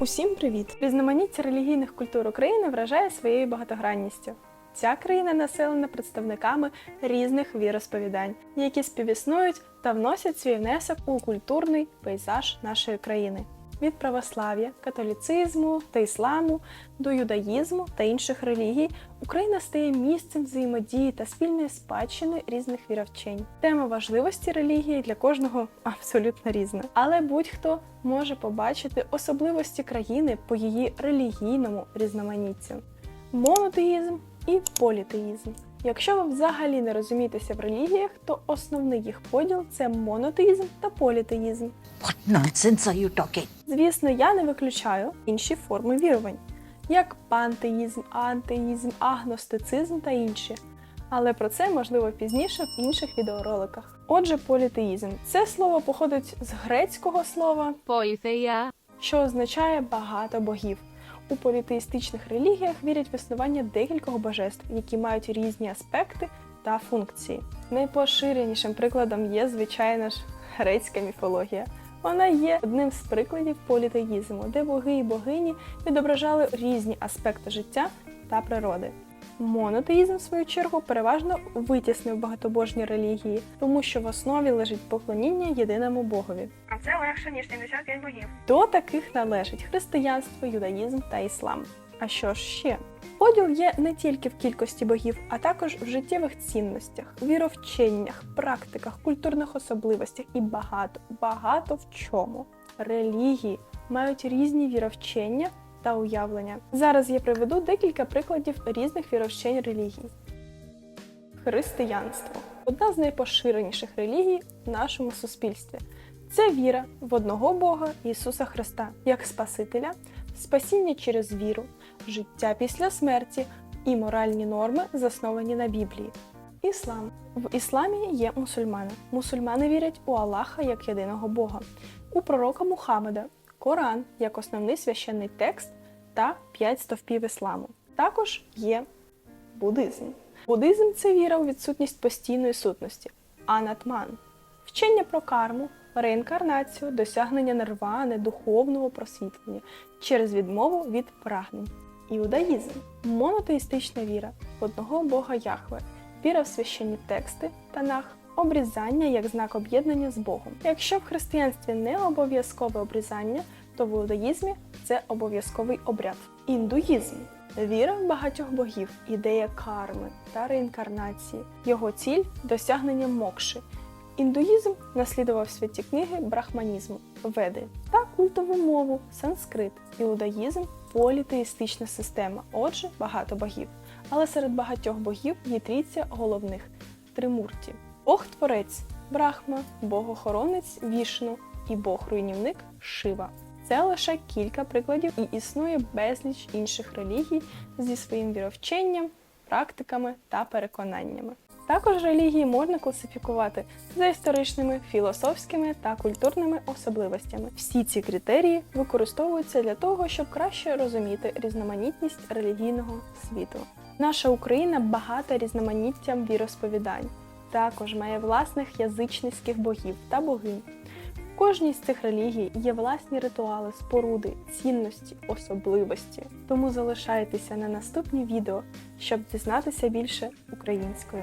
Усім привіт! Різноманіття релігійних культур України вражає своєю багатогранністю. Ця країна населена представниками різних віросповідань, які співіснують та вносять свій внесок у культурний пейзаж нашої країни. Від православ'я, католіцизму та ісламу до юдаїзму та інших релігій Україна стає місцем взаємодії та спільної спадщини різних віровчень. Тема важливості релігії для кожного абсолютно різна, але будь-хто може побачити особливості країни по її релігійному різноманіттю. Монотеїзм і політеїзм. Якщо ви взагалі не розумієтеся в релігіях, то основний їх поділ це монотеїзм та політеїзм. What nonsense are you talking? Звісно, я не виключаю інші форми вірувань, як пантеїзм, антеїзм, агностицизм та інші. Але про це можливо пізніше в інших відеороликах. Отже, політеїзм це слово походить з грецького слова, Poitheia. що означає багато богів. У політеїстичних релігіях вірять в існування декількох божеств, які мають різні аспекти та функції. Найпоширенішим прикладом є, звичайно ж, грецька міфологія. Вона є одним з прикладів політеїзму, де боги і богині відображали різні аспекти життя та природи. Монотеїзм, в свою чергу, переважно витіснив багатобожні релігії, тому що в основі лежить поклоніння єдиному богові. А це легше, ніж 75 богів. До таких належить християнство, юдаїзм та іслам. А що ж ще? Поділ є не тільки в кількості богів, а також в життєвих цінностях, віровченнях, практиках, культурних особливостях і багато, багато в чому. Релігії мають різні віровчення та уявлення. Зараз я приведу декілька прикладів різних віровчень релігій. Християнство одна з найпоширеніших релігій в нашому суспільстві. Це віра в одного Бога Ісуса Христа як Спасителя, спасіння через віру, життя після смерті і моральні норми, засновані на Біблії. Іслам в ісламі є мусульмани. Мусульмани вірять у Аллаха як єдиного Бога, у пророка Мухаммеда, Коран як основний священний текст та п'ять стовпів ісламу. Також є буддизм. Буддизм це віра у відсутність постійної сутності, анатман, вчення про карму, реінкарнацію, досягнення нирвани, духовного просвітлення через відмову від прагнень. Іудаїзм монотеїстична віра в одного Бога Яхве, віра в священні тексти, танах, обрізання як знак об'єднання з Богом. Якщо в християнстві не обов'язкове обрізання, то в іудаїзмі це обов'язковий обряд. Індуїзм віра в багатьох богів, ідея карми та реінкарнації. Його ціль досягнення мокши. Індуїзм наслідував святі книги брахманізму, веди та культову мову санскрит. Іудаїзм політеїстична система, отже, багато богів. Але серед багатьох богів є трійця головних тримурті. Бог творець Брахма, богохоронець Вішну і Бог-руйнівник Шива. Це лише кілька прикладів, і існує безліч інших релігій зі своїм віровченням, практиками та переконаннями. Також релігії можна класифікувати за історичними, філософськими та культурними особливостями. Всі ці критерії використовуються для того, щоб краще розуміти різноманітність релігійного світу. Наша Україна багата різноманіттям віросповідань. Також має власних язичницьких богів та богинь. Кожній з цих релігій є власні ритуали, споруди, цінності, особливості. Тому залишайтеся на наступні відео, щоб дізнатися більше українською.